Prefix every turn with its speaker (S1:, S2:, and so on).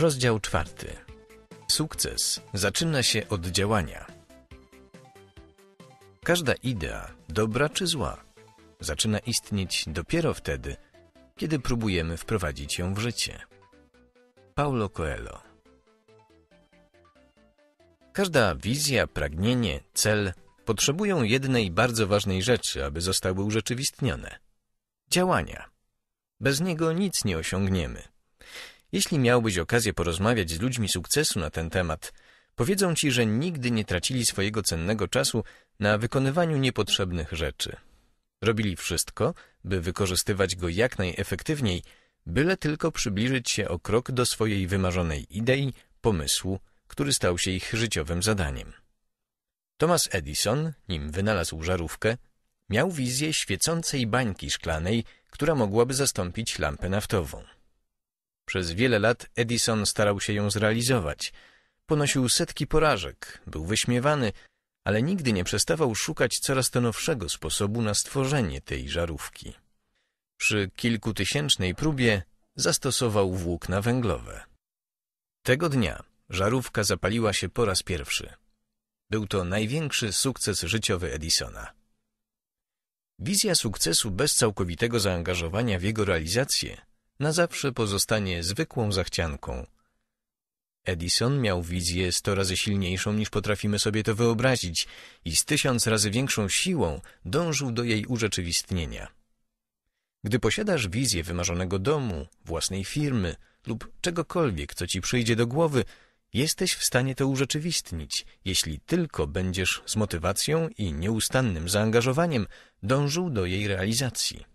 S1: Rozdział czwarty. Sukces zaczyna się od działania. Każda idea, dobra czy zła, zaczyna istnieć dopiero wtedy, kiedy próbujemy wprowadzić ją w życie. Paulo Coelho Każda wizja, pragnienie, cel potrzebują jednej bardzo ważnej rzeczy, aby zostały urzeczywistnione. Działania. Bez niego nic nie osiągniemy. Jeśli miałbyś okazję porozmawiać z ludźmi sukcesu na ten temat, powiedzą ci, że nigdy nie tracili swojego cennego czasu na wykonywaniu niepotrzebnych rzeczy. Robili wszystko, by wykorzystywać go jak najefektywniej, byle tylko przybliżyć się o krok do swojej wymarzonej idei, pomysłu, który stał się ich życiowym zadaniem. Thomas Edison, nim wynalazł żarówkę, miał wizję świecącej bańki szklanej, która mogłaby zastąpić lampę naftową. Przez wiele lat Edison starał się ją zrealizować. Ponosił setki porażek, był wyśmiewany, ale nigdy nie przestawał szukać coraz to nowszego sposobu na stworzenie tej żarówki. Przy kilkutysięcznej próbie zastosował włókna węglowe. Tego dnia żarówka zapaliła się po raz pierwszy. Był to największy sukces życiowy Edisona. Wizja sukcesu bez całkowitego zaangażowania w jego realizację na zawsze pozostanie zwykłą zachcianką. Edison miał wizję sto razy silniejszą niż potrafimy sobie to wyobrazić i z tysiąc razy większą siłą dążył do jej urzeczywistnienia. Gdy posiadasz wizję wymarzonego domu, własnej firmy lub czegokolwiek, co ci przyjdzie do głowy, jesteś w stanie to urzeczywistnić, jeśli tylko będziesz z motywacją i nieustannym zaangażowaniem dążył do jej realizacji.